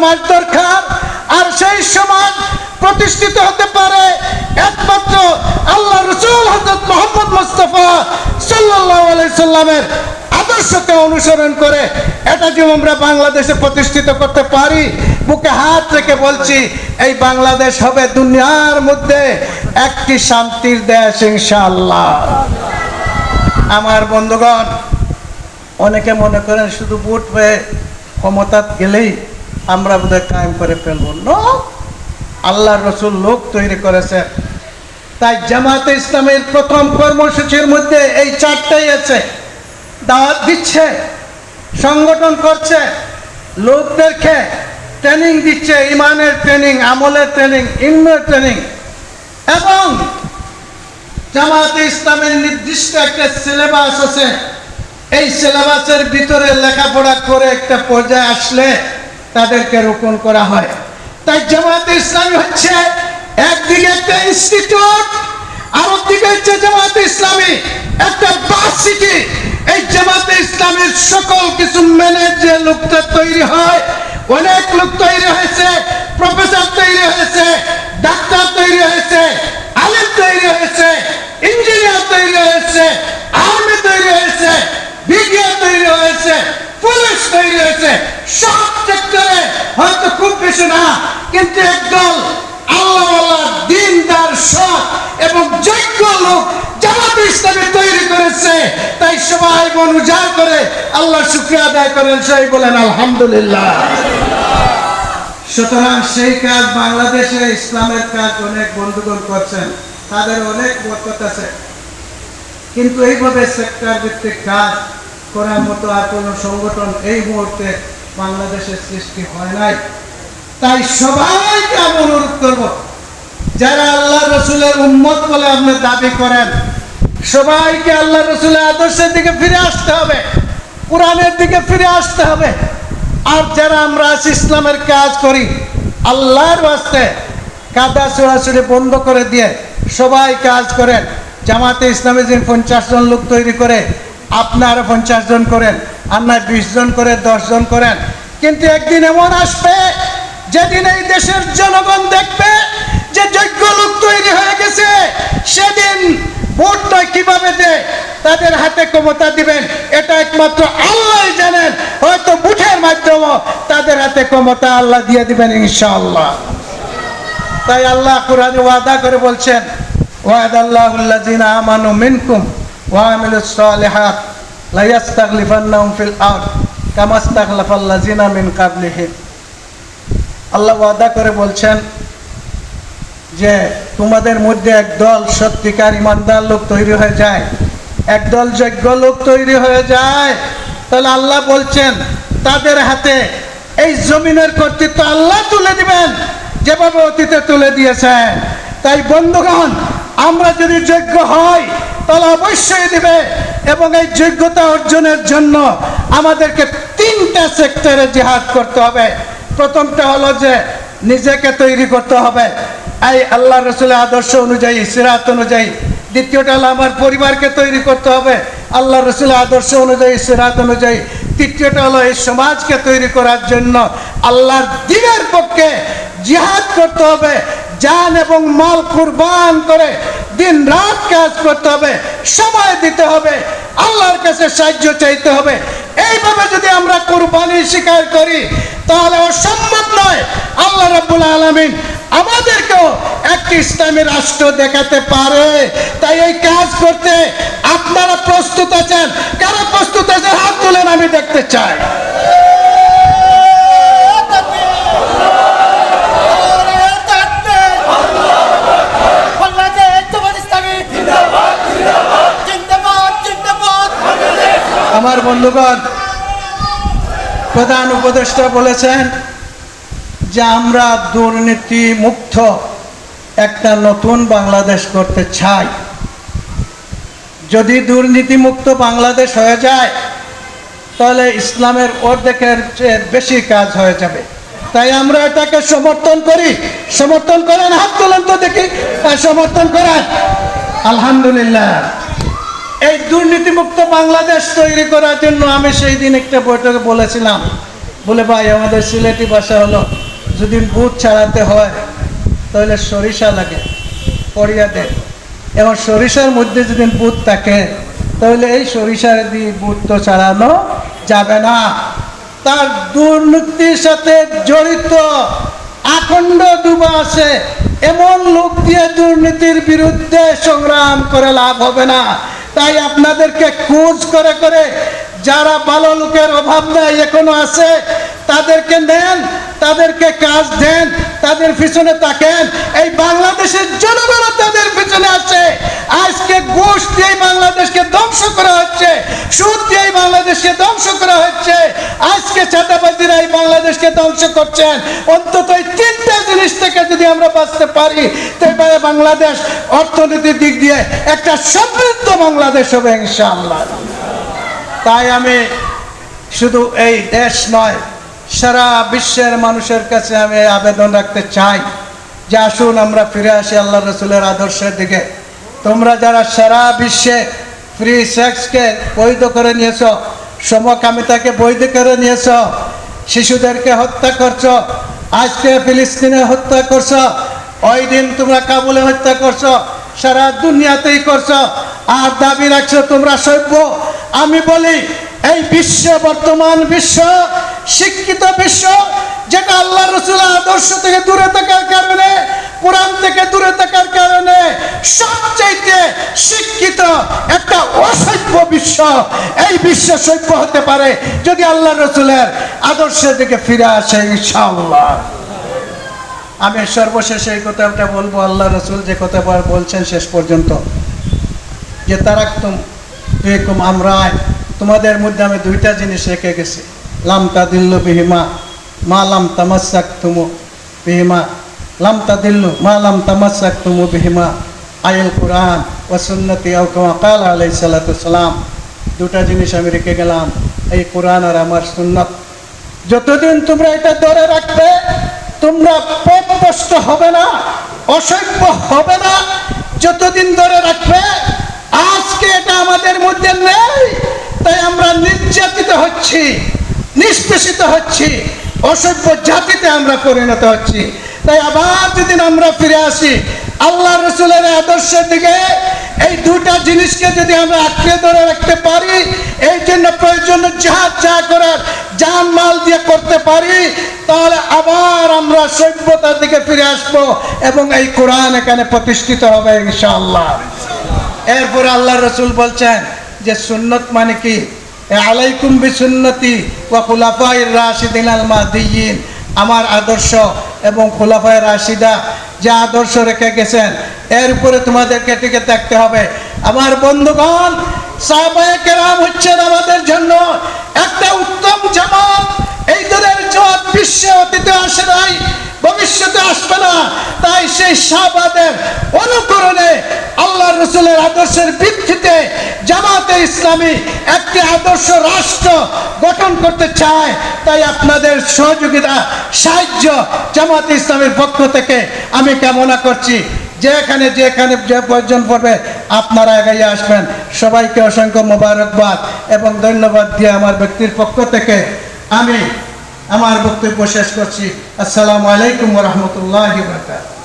সমাজ দরকার। আর সেই সমাজ প্রতিষ্ঠিত হতে পারে একমাত্র আল্লাহ রসুল হজরত মোহাম্মদ মুস্তফা সাল্লাহ সাল্লামের আদর্শকে অনুসরণ করে এটা যে আমরা বাংলাদেশে প্রতিষ্ঠিত করতে পারি, বুকে হাত রেখে বলছি, এই বাংলাদেশ হবে দুনিয়ার মধ্যে একটি শান্তির দেশ, ইনশাআল্লাহ। আমার বন্ধুগণ, অনেকে মনে করেন শুধু ভোট হয়ে ক্ষমতা গেলেই আমরা বোধহয় কায়েম করে ফেলব। আল্লাহ রসুল লোক তৈরি করেছে। তাই জামাতে ইসলামের প্রথম কর্মসূচির মধ্যে এই চারটাই আছে। দাওয়াত দিচ্ছে, সংগঠন করছে, লোকদেরকে ট্রেনিং দিচ্ছে, ইমানের ট্রেনিং আমলের ট্রেনিং ইমনের ট্রেনিং এবং জামাতে ইসলামের নির্দিষ্ট একটা সিলেবাস আছে। এই সিলেবাসের ভিতরে লেখাপড়া করে একটা পর্যায়ে আসলে তাদেরকে রোপণ করা হয়। তাই জামাতে ইসলামী হচ্ছে একদিকে একটা ইনস্টিটিউট আরেকদিকে হচ্ছে জামাতে ইসলামী। একটা বার্ষিকী এই জামাতে ইসলামের সকল কিছু মেনে যে লোকটা তৈরি হয়, অনেক লোক তৈরি হয়েছে প্রফেসর তৈরি হয়েছে ডাক্তার তৈরি হয়েছে, আলেম তৈরি হয়েছে ইঞ্জিনিয়ার তৈরি হয়েছে আর্মি তৈরি হয়েছে বিজ্ঞান তৈরি হয়েছে পুলিশ তৈরি হয়েছে সব সেক্টরে হয়তো খুব বেশি না কিন্তু একদল আল্লাহ দিনদার সৎ এবং যোগ্য লোক জামাত ইসলামী তৈরি করেছে। তাই সবাই মন উজাড় করে আল্লাহ শুক্রিয়া আদায় করেন সেই বলেন, আলহামদুলিল্লাহ। সুতরাং সেই কাজ বাংলাদেশে ইসলামের কাজ অনেক বন্ধুগণ করছেন, তাদের অনেক বরকত আছে। কিন্তু এইভাবে সেক্টর ভিত্তিক কাজ করার মতো আর কোনো সংগঠন এই মুহূর্তে বাংলাদেশে সৃষ্টি হয় নাই। তাই সবাইকে আমি অনুরোধ করব, যারা আল্লাহ রসুলের উম্মত বলে আপনি দাবি করেন, সবাইকে আল্লাহ রসুলের আদর্শের দিকে ফিরে আসতে হবে, কোরআনের দিকে ফিরে আসতে হবে। আর যারা আমরা ইসলামের কাজ করি, আল্লাহর বাস্তে কাদা সরাসরি বন্ধ করে দিয়ে সবাই কাজ করেন, জামাতে ইসলামী দিন পঞ্চাশ জন লোক তৈরি করে আপনারা পঞ্চাশ জন করেন, আর নয় বিশ জন করে, দশ জন করেন, কিন্তু একদিন এমন আসবে যেদিন এই দেশের জনগণ দেখবে যে যোগ্য লোক তৈরি হয়ে গেছে, সেদিন ভোটটা কীভাবে দেয়, তাদের হাতে ক্ষমতা দিবেন। এটা একমাত্র আল্লাহ জানেন। হয়তো বুথের মাধ্যমে তাদের হাতে ক্ষমতা আল্লাহ দিয়ে দিবেন ইনশাআল্লাহ। তাই আল্লাহ কোরআনে ওয়াদা করে বলছেন ওয়াদ আমানু মিনকুম ওয়া আমিলুস সালিহাত লা ইয়াস্তাগলিফান্নাহুম ফিল আরদ কামা ইস্তাগলাফাল্লাযিনা মিন ক্বাবলিহিম আল্লাহ ওয়াদা করে বলছেন যে তোমাদের মধ্যে একদল সত্যিকার ইমানদার লোক তৈরি হয়ে যায় একদল যোগ্য লোক তৈরি হয়ে যায়। তাহলে আল্লাহ বলছেন, তাদের হাতে এই জমিনের কর্তৃত্ব আল্লাহ তুলে দিবেন, যেভাবে অতীতে তুলে দিয়েছেন তাই বন্ধুগণ, আমরা যদি যোগ্য হই, তাহলে অবশ্যই দিবে। এবং এই যোগ্যতা অর্জনের জন্য আমাদেরকে তিনটা সেক্টরে জিহাদ করতে হবে। প্রথমটা হলো যে নিজেকে তৈরি করতে হবে। এই আল্লাহ রসুলের আদর্শ অনুযায়ী, সিরাত অনুযায়ী। দ্বিতীয়টা হলো আমার পরিবারকে তৈরি করতে হবে। আল্লাহ রসুলের আদর্শ অনুযায়ী, সিরাত অনুযায়ী। তৃতীয়টা হলো এই সমাজকে তৈরি করার জন্য আল্লাহর দিনের পক্ষে জিহাদ করতে হবে। জান এবং মাল কুরবান করে দিন রাত কাজ করতে হবে, সময় দিতে হবে, আল্লাহর কাছে সাহায্য চাইতে হবে। এইভাবে যদি আমরা কুরবানি স্বীকার করি তাহলে অসম্ভব নয়। আল্লাহ রাব্বুল আলামিন আমাদেরকেও একটি ইসলামী রাষ্ট্র দেখাতে পারে। তাই এই কাজ করতে আপনারা প্রস্তুত আছেন? কারা প্রস্তুত আছেন? হাত তুলেন, আমি দেখতে চাই। আমার বন্ধুগণ প্রধান উপদেষ্টা বলেছেন যে আমরা দুর্নীতি মুক্ত একটা নতুন বাংলাদেশ করতে চাই। যদি দুর্নীতি মুক্ত বাংলাদেশ হয়ে যায়, তাহলে ইসলামের অর্ধেকের বেশি কাজ হয়ে যাবে। তাই আমরা এটাকে সমর্থন করি। সমর্থন করেন, হাত তোলেন তো দেখি। সমর্থন করেন, আলহামদুলিল্লাহ। এই দুর্নীতিমুক্ত বাংলাদেশ তৈরি করার জন্য আমি সেই দিন একটা বৈঠকে বলেছিলাম। বলে, ভাই, আমাদের সিলেটি ভাষা হলো, যদি বুট ছাড়াতে হয়, তাহলে সরিষা লাগে, পড়িয়া দেয় এবং সরিষার মধ্যে যদি বুট থাকে, তাহলে এই সরিষার দিয়ে বুট তো ছাড়ানো যাবে না। তার দুর্নীতির সাথে জড়িত আখণ্ড ডুবা আছে এমন লোক দিয়ে দুর্নীতির বিরুদ্ধে সংগ্রাম করে লাভ হবে না। তাই আপনাদেরকে খোঁজ করে করে যারা ভালো লোকের অভাব নাই এখনও আছে, তাদেরকে নেন, তাদেরকে কাজ দেন, তাদের পিছনে তাকেন। এই বাংলাদেশের জনগণ তাদের পিছনে আছে। আজকে গোষ্ঠী বাংলাদেশকে ধ্বংস করা হচ্ছে। সুদ বাংলাদেশকে ধ্বংস করা হচ্ছে। আজকে এই বাংলাদেশকে ধ্বংস করছেন। অন্তত এই তিনটা জিনিস থেকে যদি আমরা বাঁচতে পারি তাহলে বাংলাদেশ অর্থনীতির দিক দিয়ে একটা সমৃদ্ধ বাংলাদেশ হবে ইনশাআল্লাহ। তাই আমি শুধু এই দেশ নয়, সারা বিশ্বের মানুষের কাছে আমি আবেদন রাখতে চাই যে আসুন আমরা ফিরে আসি আল্লাহ রসুলের আদর্শের দিকে। তোমরা যারা সারা বিশ্বে ফ্রি সেক্সকে বৈধ করে নিয়েছ, সমকামিতাকে বৈধ করে নিয়েছ, শিশুদেরকে হত্যা করছ, আজকে ফিলিস্তিনে হত্যা করছ, ওই দিন তোমরা কাবুলে হত্যা করছ, সারা দুনিয়াতেই করছ, আর দাবি রাখছো তোমরা সভ্য। আমি বলি, এই বিশ্ব, বর্তমান বিশ্ব, শিক্ষিত বিশ্ব, যেটা আল্লাহ রসুল আদর্শ থেকে দূরে থাকার কারণে কোরআন থেকে দূরে থাকার কারণে সবচাইতে শিক্ষিত একটা অসভ্য বিশ্ব এই বিশ্ব সভ্য হতে পারে যদি আল্লাহ রসুলের আদর্শের দিকে ফিরে আসে, ইনশাআল্লাহ। আমি সর্বশেষ এই কথাটা বলব, আল্লাহ রসুল যে কথা বলছেন শেষ পর্যন্ত। যে তারাক্তুম বেকুম আমরায় তোমাদের মধ্যে আমি দুইটা জিনিস রেখে গেছি। লাম তাদিল্লু বিহিমা, মা লাম তামাসাক তুমু বিহিমা। লাম তাদিল্লু মা লাম তামাসাক তুমু বিহিমা আইল কোরআন সুন্নতি আউকমা কাল আলাই সালাম। দুটা জিনিস আমি রেখে গেলাম, এই কোরআন আর আমার সুন্নত। যতদিন তোমরা এটা ধরে রাখবে, তোমরা পথভ্রষ্ট হবে না, অসভ্য হবে না। যতদিন ধরে রাখবে, আজকে এটা আমাদের মধ্যে নেই। তাই আমরা নির্যাতিত হচ্ছি, নিষ্পেষিত হচ্ছি, অসভ্য জাতিতে আমরা পরিণত হচ্ছি। তাই আবার যদি আমরা ফিরে আসি, আল্লাহ রসুলের আদর্শের দিকে এই দুটা জিনিসকে যদি আমরা আঁকড়ে ধরে রাখতে পারি, এই জন্য প্রয়োজন যা যা করার যান মাল দিয়ে করতে পারি, তাহলে আবার আমরা সভ্যতার দিকে ফিরে আসব এবং এই কোরআন এখানে প্রতিষ্ঠিত হবে ইনশাআল্লাহ। এরপর আল্লাহ রসুল বলছেন যে সুন্নত মানে কি? আলাইকুম বি সুন্নতি ওয়া খুলাফাই রাশিদিন আল আমার আদর্শ এবং খুলাফাই রাশিদা যে আদর্শ রেখে গেছেন, এর উপরে তোমাদেরকে টিকে থাকতে হবে। আমার বন্ধুগণ হচ্ছেন আমাদের জন্য একটা উত্তম জামাত। এই দলের জামাত বিশ্বে অতীতে আসে নাই, ভবিষ্যতে আসবে না। তাই সেই শাহবাদের অনুকরণে আল্লাহ রসুলের আদর্শের ভিত্তিতে জামাতে ইসলামী একটি আদর্শ রাষ্ট্র গঠন করতে চায়, তাই আপনাদের সহযোগিতা, সাহায্য জামাতে ইসলামের পক্ষ থেকে আমি কামনা করছি। যেখানে যেখানে যে প্রয়োজন পড়বে, আপনারা এগিয়ে আসবেন। সবাইকে অসংখ্য মোবারকবাদ এবং ধন্যবাদ দিয়ে আমার ব্যক্তির পক্ষ থেকে আমি আমার বক্তব্য শেষ করছি। আসসালামু আলাইকুম রহমতুল্লাহ বরকাত